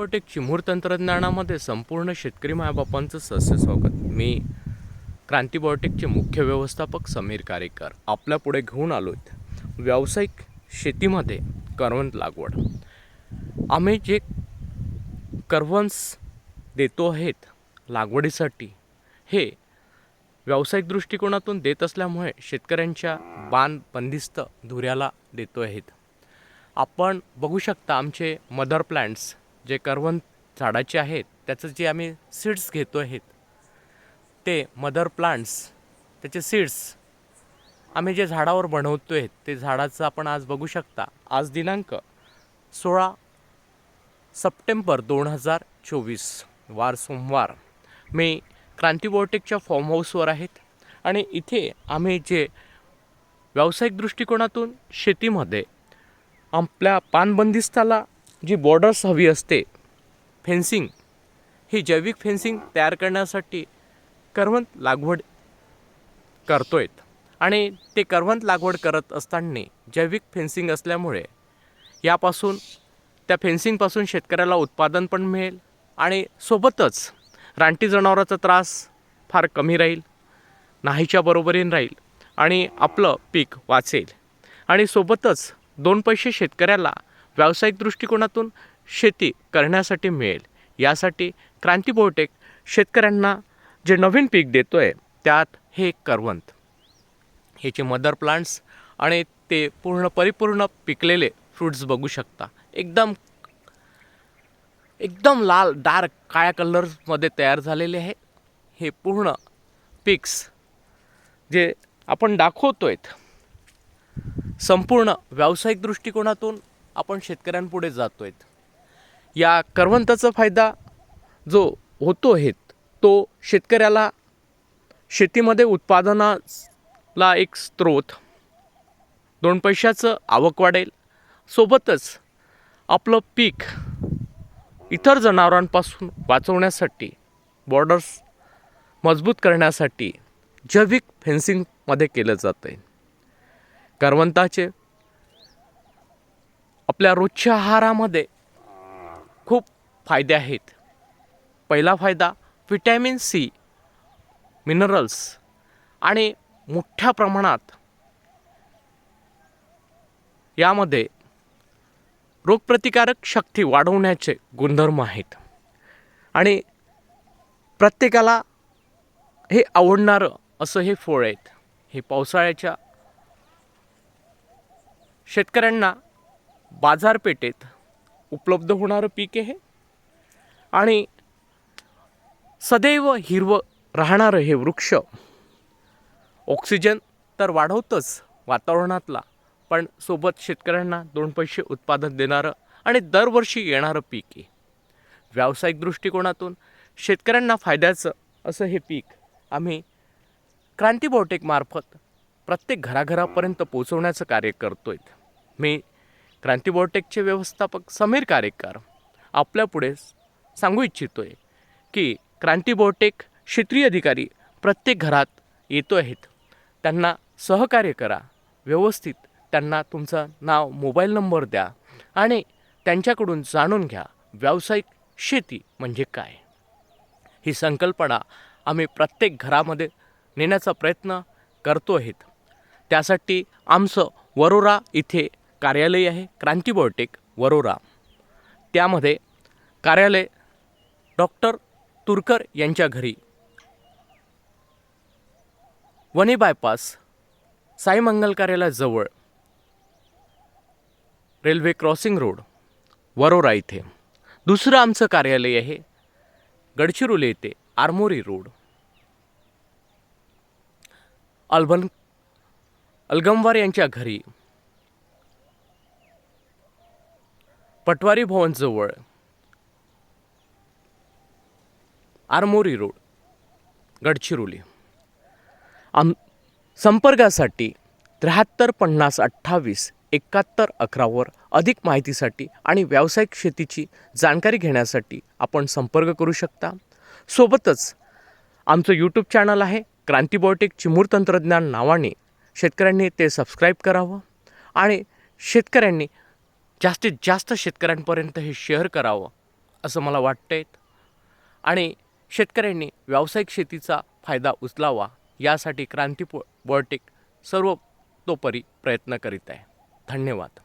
Robotic Chimur तंत्रज्ञानामध्ये संपूर्ण शेतकरी मायबापांचं सस्य स्वागत. मी क्रांती बॉटिकचे मुख्य व्यवस्थापक समीर कारेकर आपल्या पुढे घेऊन आलो आहेत व्यावसायिक शेतीमध्ये करवंत लागवड. आम्ही जे करवंस देतो आहेत लागवडीसाठी हे व्यावसायिक दृष्टिकोनातून देत असल्यामुळे शेतकऱ्यांच्या बाण बंदिस्त धुऱ्याला देतो आहेत. आपण बघू शकता आमचे मदर प्लॅन्ट्स जे करवंद झाडाचे आहेत त्याचं जे आम्ही सीड्स घेतो आहेत ते मदर प्लांट्स त्याचे सीड्स आम्ही जे झाडावर बनवतो आहेत ते झाडाचं आपण आज बघू शकता. आज दिनांक सोळा सप्टेंबर दोन हजार चोवीस वार सोमवार. मी क्रांती बोटेकच्या हाऊसवर आहेत आणि इथे आम्ही जे व्यावसायिक दृष्टिकोनातून शेतीमध्ये आपल्या पानबंदिस्ताला जी बॉर्डर्स हवी असते फेन्सिंग ही जैविक फेन्सिंग तयार करण्यासाठी करवंत लागवड करतो आहेत आणि ते करवंत लागवड करत असताना जैविक फेन्सिंग असल्यामुळे यापासून त्या फेन्सिंगपासून शेतकऱ्याला उत्पादन पण मिळेल आणि सोबतच रानटी जनावराचा त्रास फार कमी राहील नाहीच्या बरोबरीने राहील आणि आपलं पीक वाचेल. आणि सोबतच दोन पैसे शेतकऱ्याला व्यावसायिक दृष्टिकोनातून शेती करण्यासाठी मिळेल. यासाठी क्रांती बोटेक शेतकऱ्यांना जे नवीन पीक देतो आहे त्यात हे करवंत. ह्याचे मदर प्लांट्स आणि ते पूर्ण परिपूर्ण पिकलेले फ्रूट्स बघू शकता. एकदम एकदम लाल डार्क काळ्या कलर्समध्ये तयार झालेले आहे. हे पूर्ण पिक्स जे आपण दाखवतो आहेत संपूर्ण व्यावसायिक दृष्टिकोनातून आपण शेतकऱ्यांपुढे जातो आहेत या करवंताचा फायदा जो होतो आहे तो शेतकऱ्याला शेतीमध्ये उत्पादनाला एक स्रोत. दोन पैशाचं आवक वाढेल. सोबतच आपलं पीक इतर जनावरांपासून वाचवण्यासाठी बॉर्डर्स मजबूत करण्यासाठी जैविक फेन्सिंगमध्ये केलं जातं आहे करवंताचे आपल्या रोजच्या आहारामध्ये खूप फायदे आहेत. पहिला फायदा व्हिटॅमिन सी मिनरल्स आणि मोठ्या प्रमाणात यामध्ये रोगप्रतिकारक शक्ती वाढवण्याचे गुणधर्म आहेत. आणि प्रत्येकाला हे आवडणारं असं हे फळ आहेत. हे पावसाळ्याच्या शेतकऱ्यांना बाजारपेठेत उपलब्ध होणारं पीक आहे. आणि सदैव हिरवं राहणारं हे वृक्ष ऑक्सिजन तर वाढवतंच वातावरणातला पण सोबत शेतकऱ्यांना दोन पैसे उत्पादन देणारं आणि दरवर्षी येणारं पीक आहे. व्यावसायिक दृष्टिकोनातून शेतकऱ्यांना फायद्याचं असं हे पीक आम्ही क्रांती बॉटेकमार्फत प्रत्येक घराघरापर्यंत पोचवण्याचं कार्य करतो आहे मी क्रांती बॉटेकचे व्यवस्थापक समीर कारेकर आपल्यापुढे सांगू इच्छितो आहे की क्रांती बॉटेक क्षेत्रीय अधिकारी प्रत्येक घरात येतो आहेत. त्यांना सहकार्य करा. व्यवस्थित त्यांना तुमचं नाव मोबाईल नंबर द्या आणि त्यांच्याकडून जाणून घ्या व्यावसायिक शेती म्हणजे काय. ही संकल्पना आम्ही प्रत्येक घरामध्ये नेण्याचा प्रयत्न करतो आहेत. त्यासाठी आमचं वरोरा इथे कार्यालय आहे क्रांती बायोटेक वरोरा. त्यामध्ये कार्यालय डॉक्टर तुरकर यांच्या घरी. वने बायपास साई मंगल कार्यालयाजवळ रेल्वे क्रॉसिंग रोड वरोरा इथे. दुसरं आमचं कार्यालय आहे गडचिरोली येथे आरमोरी रोड. अल्बन अलगमवार यांच्या घरी. पटवारी भवनजवळ. आरमोरी रोड. गडचिरोली. आम संपर्कासाठी त्र्याहत्तर पन्नास अठ्ठावीस एकाहत्तर अकरावर अधिक माहितीसाठी आणि व्यावसायिक शेतीची जाणकारी घेण्यासाठी आपण संपर्क करू शकता. सोबतच आमचं यूट्यूब चॅनल आहे क्रांतीबॉटिक चिमूर तंत्रज्ञान नावाने. शेतकऱ्यांनी ते सबस्क्राईब करावं आणि शेतकऱ्यांनी जास्तीत जास्त शेतकऱ्यांपर्यंत हे शेअर करावं असं मला वाटतंय. आणि शेतकऱ्यांनी व्यावसायिक शेतीचा फायदा उचलावा यासाठी क्रांती पो बॉटिक सर्वतोपरी प्रयत्न करीत आहे. धन्यवाद.